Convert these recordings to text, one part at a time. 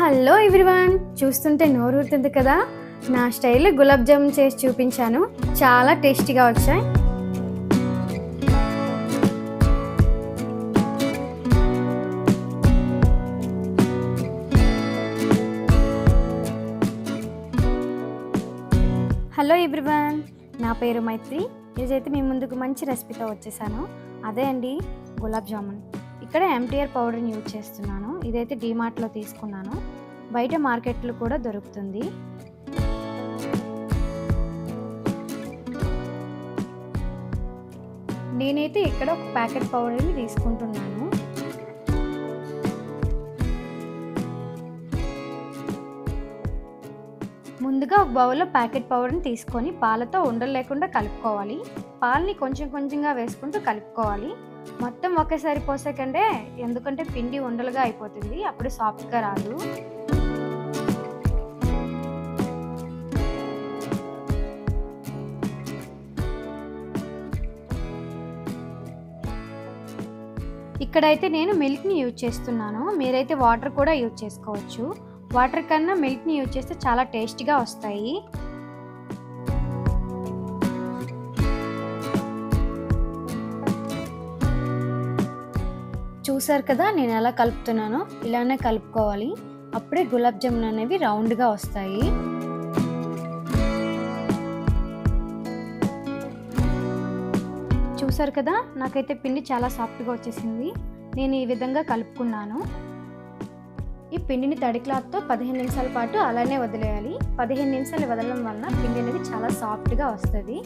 Hello everyone. చూస్తుంటే నోరూరుతుంది కదా? నా స్టైల్లో గులాబ్ జామున్ చేసి చూపించాను. చాలా టేస్టీగా వచ్చాయి. Hello everyone. నా పేరు మైత్రి. ఈరోజైతే మీ ముందుకు మంచి రెసిపీతో వచ్చేసాను. అదే అండి గులాబ్ జామున్. ఇక్కడ ఎంటీఆర్ పౌడర్ని యూజ్ చేస్తున్నాను. ఇదైతే డీమార్ట్లో తీసుకున్నాను. బయట మార్కెట్లు కూడా దొరుకుతుంది. నేనైతే ఇక్కడ ఒక ప్యాకెట్ పౌడర్ని తీసుకుంటున్నాను. ముందుగా ఒక బౌల్లో ప్యాకెట్ పౌడర్ని తీసుకొని పాలతో ఉండలు లేకుండా కలుపుకోవాలి. పాలని కొంచెం కొంచెంగా వేసుకుంటూ కలుపుకోవాలి. మొత్తం ఒకేసారి పోసాకంటే ఎందుకంటే పిండి ఉండలుగా అయిపోతుంది. అప్పుడు సాఫ్ట్గా రాదు. ఇక్కడైతే నేను మిల్క్ని యూజ్ చేస్తున్నాను. మీరైతే వాటర్ కూడా యూజ్ చేసుకోవచ్చు. వాటర్ కన్నా మిల్క్ని యూజ్ చేస్తే చాలా టేస్ట్గా వస్తాయి. చూసారు కదా నేను ఎలా కలుపుతున్నానో ఇలానే కలుపుకోవాలి. అప్పుడే గులాబ్ జామున్ అనేవి రౌండ్గా వస్తాయి. చూసారు కదా నాకైతే పిండి చాలా సాఫ్ట్గా వచ్చేసింది. నేను ఈ విధంగా కలుపుకున్నాను. ఈ పిండిని తడి క్లాత్తో పదిహేను నిమిషాల పాటు అలానే వదిలేయాలి. పదిహేను నిమిషాలు వదలడం వలన పిండి అనేది చాలా సాఫ్ట్గా వస్తుంది.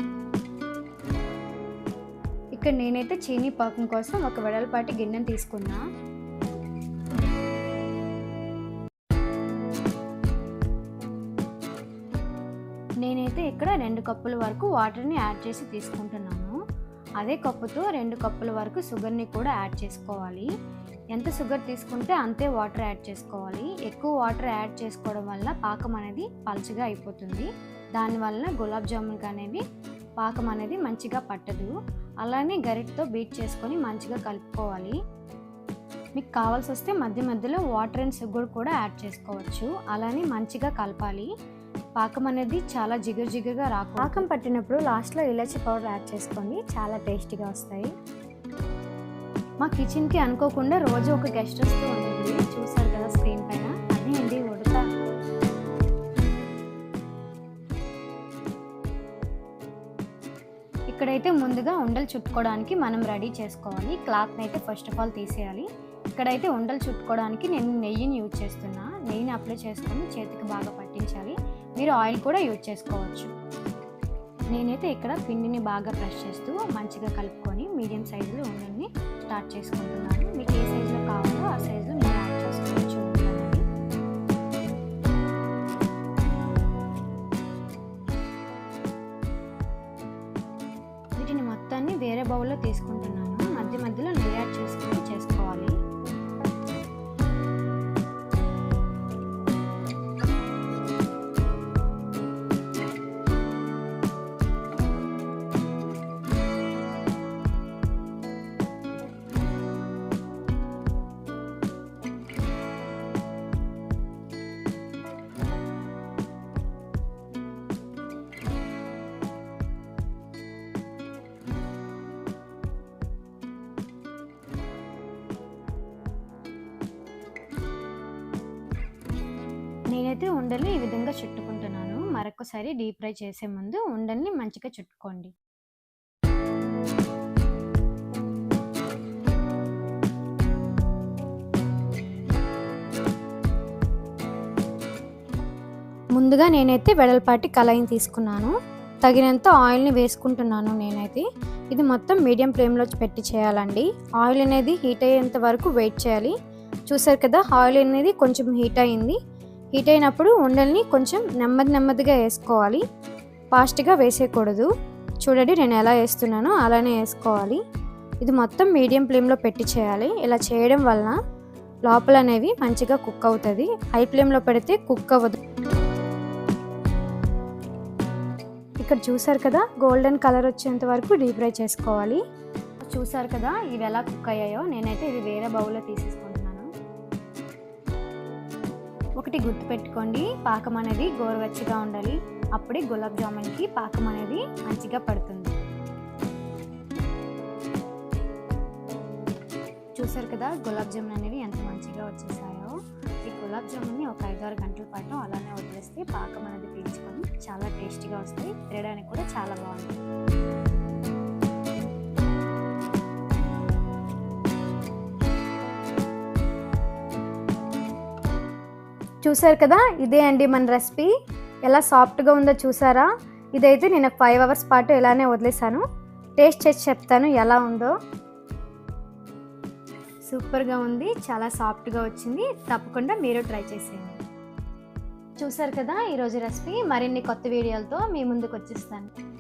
ఇక్కడ నేనైతే చీనీ పాకం కోసం ఒక వెడల్పాటి గిన్నెను తీసుకున్నా. నేనైతే ఇక్కడ రెండు కప్పుల వరకు వాటర్ని యాడ్ చేసి తీసుకుంటున్నాను. అదే కప్పుతో రెండు కప్పుల వరకు షుగర్ని కూడా యాడ్ చేసుకోవాలి. ఎంత షుగర్ తీసుకుంటే అంతే వాటర్ యాడ్ చేసుకోవాలి. ఎక్కువ వాటర్ యాడ్ చేసుకోవడం వల్ల పాకం అనేది పలుచగా అయిపోతుంది. దానివల్ల గులాబ్ జామున్కి అనేవి పాకం అనేది మంచిగా పట్టదు. అలానే గరిటతో బీట్ చేసుకొని మంచిగా కలుపుకోవాలి. మీకు కావాల్సి వస్తే మధ్య మధ్యలో వాటర్ అండ్ షుగర్ కూడా యాడ్ చేసుకోవచ్చు. అలానే మంచిగా కలపాలి. పాకం అనేది చాలా జిగురు జిగురుగా రాకు పాకం పట్టినప్పుడు లాస్ట్లో ఇలాచి పౌడర్ యాడ్ చేసుకోండి. చాలా టేస్టీగా వస్తాయి. మా కిచెన్కి అనుకోకుండా రోజు ఒక గెస్ట్ వస్తూ ఉంటుంది ఇక్కడైతే ముందుగా ఉండలు చుట్టుకోవడానికి మనం రెడీ చేసుకోవాలి. క్లాత్ని అయితే ఫస్ట్ ఆఫ్ ఆల్ తీసేయాలి. ఇక్కడైతే ఉండలు చుట్టుకోవడానికి నేను నెయ్యిని యూజ్ చేస్తున్నా. నెయ్యిని అప్లై చేసుకొని చేతికి బాగా పట్టించాలి. మీరు ఆయిల్ కూడా యూజ్ చేసుకోవచ్చు. నేనైతే ఇక్కడ పిండిని బాగా ప్రెస్ చేస్తూ మంచిగా కలుపుకొని మీడియం సైజులో ఉండని స్టార్ట్ చేసుకుంటున్నాను. మీకు ఏ సైజులో కావాలో ఆ సైజులో బౌల్లో తీసుకుంటున్నాను నేనైతే ఉండల్ని ఈ విధంగా చుట్టుకుంటున్నాను. మరొకసారి డీప్ ఫ్రై చేసే ముందు ఉండల్ని మంచిగా చుట్టుకోండి. ముందుగా నేనైతే వెడల్పాటి కళాయిని తీసుకున్నాను. తగినంత ఆయిల్ని వేసుకుంటున్నాను నేనైతే. ఇది మొత్తం మీడియం ఫ్లేమ్లో పెట్టి చేయాలండి. ఆయిల్ అనేది హీట్ అయ్యేంత వరకు వెయిట్ చేయాలి. చూసారు కదా ఆయిల్ అనేది కొంచెం హీట్ అయింది. హీట్ అయినప్పుడు ఉండల్ని కొంచెం నెమ్మది నెమ్మదిగా వేసుకోవాలి. ఫాస్ట్గా వేసేయకూడదు. చూడండి నేను ఎలా వేస్తున్నానో అలానే వేసుకోవాలి. ఇది మొత్తం మీడియం ఫ్లేమ్లో పెట్టి చేయాలి. ఇలా చేయడం వలన లోపల అనేవి మంచిగా కుక్ అవుతుంది. హై ఫ్లేమ్లో పెడితే కుక్ అవ్వదు. ఇక్కడ చూసారు కదా గోల్డెన్ కలర్ వచ్చేంత వరకు డీప్ ఫ్రై చేసుకోవాలి. చూసారు కదా ఇవి ఎలా కుక్ అయ్యాయో? నేనైతే ఇది వేరే బౌల్లో తీసేసుకున్నాను. ఒకటి గుర్తుపెట్టుకోండి పాకం అనేది గోరువెచ్చగా ఉండాలి. అప్పుడే గులాబ్ జామున్కి పాకం అనేది మంచిగా పడుతుంది. చూసారు కదా గులాబ్ జామున్ అనేవి ఎంత మంచిగా వచ్చేసాయో? ఈ గులాబ్ జామున్ని ఒక ఐదారు గంటల పాటు అలానే వదిలేస్తే పాకం అనేది పీల్చుకొని చాలా టేస్టీగా వస్తాయి. తినడానికి కూడా చాలా బాగుంటుంది చూసారు కదా? ఇదే అండి మన రెసిపీ. ఎలా సాఫ్ట్గా ఉందో చూసారా? ఇదైతే నేను ఫైవ్ అవర్స్ పాటు ఇలానే వదిలేసాను టేస్ట్ చేసి చెప్తాను ఎలా ఉందో. సూపర్గా ఉంది. చాలా సాఫ్ట్గా వచ్చింది. తప్పకుండా మీరు ట్రై చేసేయండి. చూసారు కదా ఈరోజు రెసిపీ? మరిన్ని కొత్త వీడియోలతో మీ ముందుకు వచ్చేస్తాను.